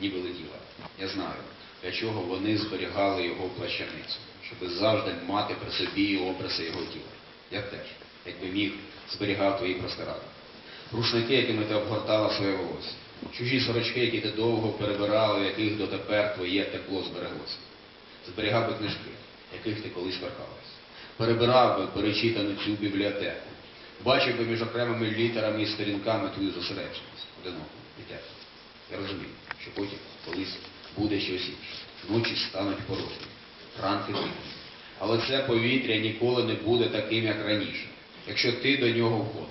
ніби летіла. Я знаю, для чого вони зберігали його плащаницю, щоб завжди мати при собі образи його тіла. Я теж, якби міг, зберігав твої простиради. Рушники, якими ти обгортала своє волосся. Чужі сорочки, які ти довго перебирала, яких дотепер твоє тепло збереглося. Зберігав би книжки, яких ти колись торкалась. Перебирав би перечитану цю бібліотеку. Бачив би між окремими літерами і сторінками твою зосередженість, одиноку, дитячу. Я розумію, що потім колись буде щось інше. Ночі стануть порожні, ранки тихі. Але це повітря ніколи не буде таким, як раніше, якщо ти до нього входила,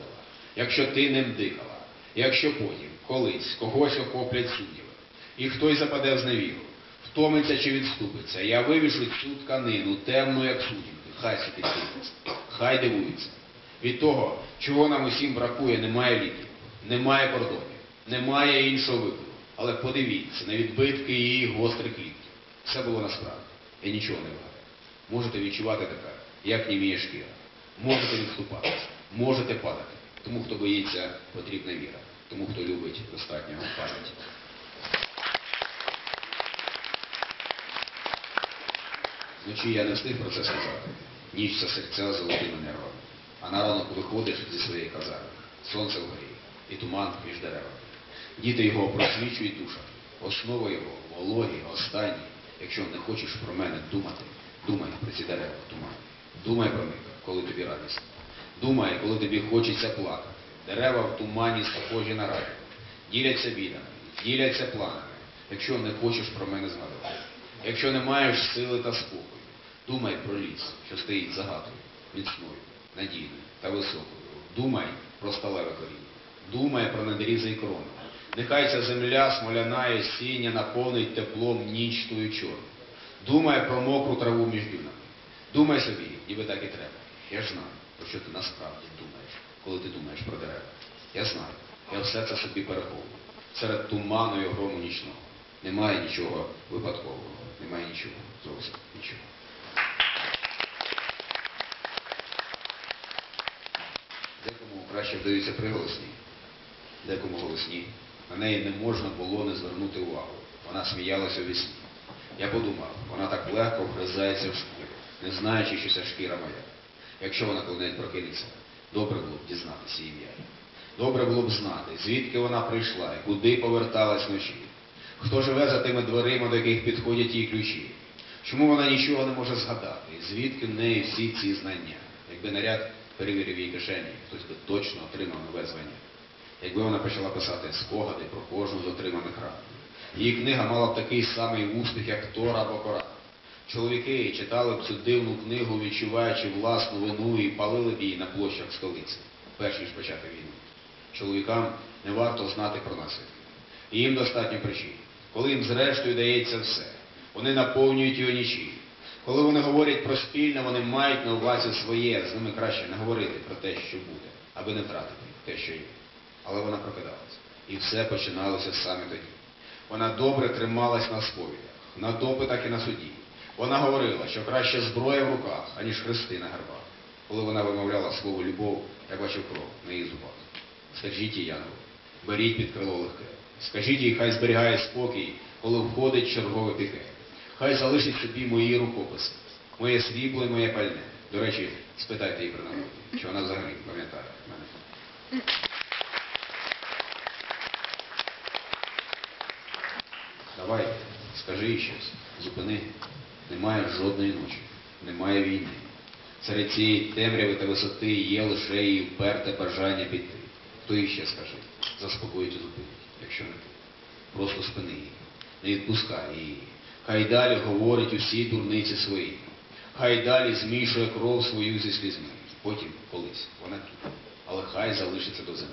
якщо ти ним дихала, якщо потім, колись, когось охоплять сумніви, і хтось западе в зневіру, втомиться чи відступиться, я вивішу цю тканину, темну, як сутінки, хай собі хай дивується. Від того, чого нам усім бракує, немає ліків, немає кордонів, немає іншого виходу. Але подивіться на відбитки її гострих ліктів. Все було насправді. Я нічого не вгадаю. Можете відчувати тепер, як німіє шкіра. Можете відступатися, можете падати. Тому, хто боїться, потрібна віра. Тому, хто любить, достатньо пам'яті. Вночі я не встиг про це сказати. Ніч це серця золотими нервами. А на ранок виходиш зі своєї казарми. Сонце вгорі і туман між деревами. Діти його просвічують душа. Основа його, вологі, останні. Якщо не хочеш про мене думати, думай про ці дерева в тумані. Думай про них, коли тобі радісно. Думай, коли тобі хочеться плакати. Дерева в тумані схожі на рай. Діляться бідами, діляться планами, якщо не хочеш про мене згадувати. Якщо не маєш сили та спокою, думай про ліс, що стоїть загадою, міцною, надійною та високою. Думай про сталеве коріння. Думай про надрізи і крони. Нехай ця земля смоляна і сіння наповнить теплом ніч тую чорну. Думай про мокру траву між дюнами. Думай собі, ніби так і треба. Я ж знаю, про що ти насправді думаєш, коли ти думаєш про дерева. Я знаю, я все це собі переховую. Серед туману і грому нічного. Немає нічого випадкового, немає нічого, зовсім нічого. Декому краще вдаються приголосні, декому голосні. На неї не можна було не звернути увагу. Вона сміялася у вісні. Я подумав, вона так легко вгризається в шкіру, не знаючи, що ця шкіра моя. Якщо вона коли-небудь прокинеться, добре було б дізнатися ім'я. Добре було б знати, звідки вона прийшла і куди поверталась вночі. Хто живе за тими дверима, до яких підходять її ключі? Чому вона нічого не може згадати? Звідки в неї всі ці знання? Якби наряд перевірив її кишені, хтось би точно отримав нове звання. Якби вона почала писати спогади про кожну з отриманих ран. Її книга мала б такий самий успіх, як Тора або Коран. Чоловіки читали б цю дивну книгу, відчуваючи власну вину і палили б її на площах столиці, перш ніж почати війну. Чоловікам не варто знати про насилля. І їм достатньо причин. Коли їм зрештою дається все, вони наповнюють його нічі. Коли вони говорять про спільне, вони мають на увазі своє, з ними краще не говорити про те, що буде, аби не втратити те, що є. Але вона прокидалася. І все починалося саме тоді. Вона добре трималась на сповідях, на допитах і на суді. Вона говорила, що краще зброя в руках, аніж хрести на гербах. Коли вона вимовляла слово любов, я бачив кров на її зубах. Скажіть їй, Янгол, беріть під крило легке. Скажіть їй, хай зберігає спокій, коли входить чергове піке. Хай залишить собі мої рукописи, моє срібло і моє пальне. До речі, спитайте її про нагоді, чи вона взагалі пам'ятає мене. Скажи їй щось, зупини. Немає жодної ночі, немає війни. Серед цієї темряви та висоти є лише її вперте бажання піти. Хто їй ще скаже? Заспокоїть і зупинить, якщо не ти. Просто спини її, не відпускай її. Хай далі говорить усі дурниці свої. Хай далі змішує кров свою зі слізьми. Потім, колись, вона тут. Але хай залишиться до зими.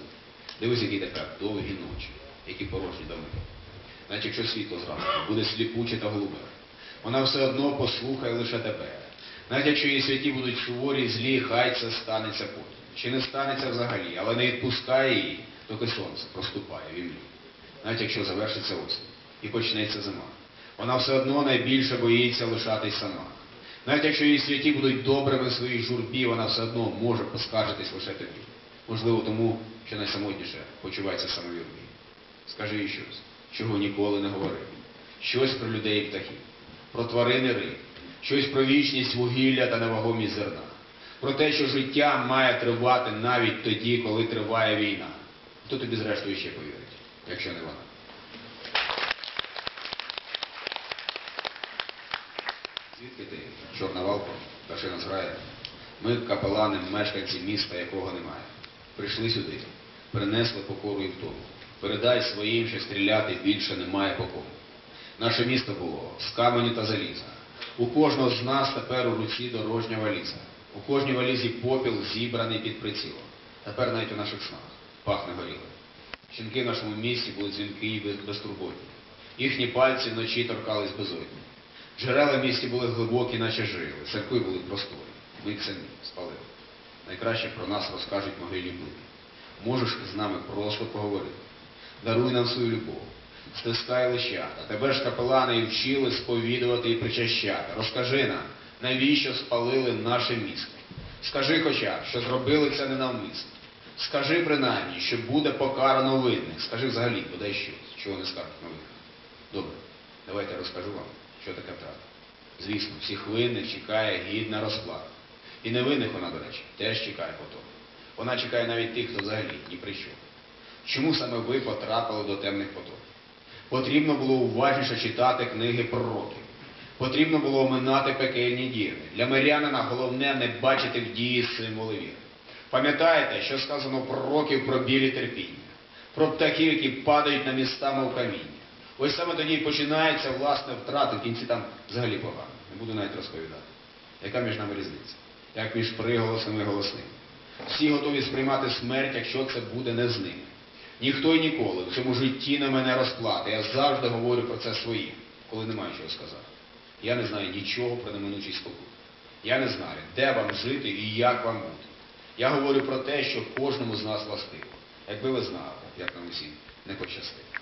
Дивись, які тепер довгі ночі, які порожні доми. Навіть якщо світло зранку буде сліпуче та голубе, вона все одно послухає лише тебе. Навіть якщо її святі будуть суворі, злі, хай це станеться потім. Чи не станеться взагалі, але не відпускає її, доки сонце проступає в імлі. Навіть якщо завершиться осінь і почнеться зима. Вона все одно найбільше боїться лишатись сама. Навіть якщо її святі будуть добрими в своїй журбі, вона все одно може поскаржитись лише тобі. Можливо, тому, що найсамотніше почувається юрбі. Скажи їй щось, чого ніколи не говорив. Щось про людей і птахів, про тварини риб, щось про вічність вугілля та невагомість зерна, про те, що життя має тривати навіть тоді, коли триває війна. Хто тобі зрештою ще повірить, якщо не вона? Звідки ти? Чорна валка, пташина зграя. Ми капелани, мешканці міста, якого немає. Прийшли сюди, принесли покору і втому. Передай своїм, що стріляти більше немає по кому. Наше місто було з каменю та заліза. У кожного з нас тепер у руці дорожня валіза. У кожній валізі попіл зібраний під прицілом. Тепер навіть у наших снах пахне горілим. Жінки в нашому місті були дзвінки і без- безтурботні. Їхні пальці вночі торкались безодні. Джерела в місті були глибокі, наче жили, церкви були просторі. Ми їх самі спалили. Найкраще про нас розкажуть могильні плити. Можеш з нами просто поговорити. Даруй нам свою любов. Стискай лищата. Тебе ж капелани і вчили сповідувати і причащати. Розкажи нам, навіщо спалили наше місто. Скажи хоча, що зробили це ненавмисно. Скажи принаймні, що буде покарано винних. Скажи взагалі, бодай щось, чого не скажуть нових. Добре, давайте розкажу вам, що таке втрата. Звісно, всіх винних чекає гідна розплата. І невинних вона, до речі, теж чекає потом. Вона чекає навіть тих, хто взагалі ні при чому. Чому саме ви потрапили до темних потоків? Потрібно було уважніше читати книги пророків. Потрібно було оминати пекельні діви. Для мирянина головне не бачити в дії символи віри. Пам'ятаєте, що сказано пророків про білі терпіння, про птахів, які падають на міста, мов каміння. Ось саме тоді і починається власне втрата, в кінці там взагалі погано. Не буду навіть розповідати. Яка між нами різниця? Як між приголосними і голосними? Всі готові сприймати смерть, якщо це буде не з ними. Ніхто і ніколи в цьому житті на мене розплати. Я завжди говорю про це своїм, коли немає чого сказати. Я не знаю нічого про неминучий спокій. Я не знаю, де вам жити і як вам бути. Я говорю про те, що кожному з нас властиво. Якби ви знали, як нам усім не пощастить.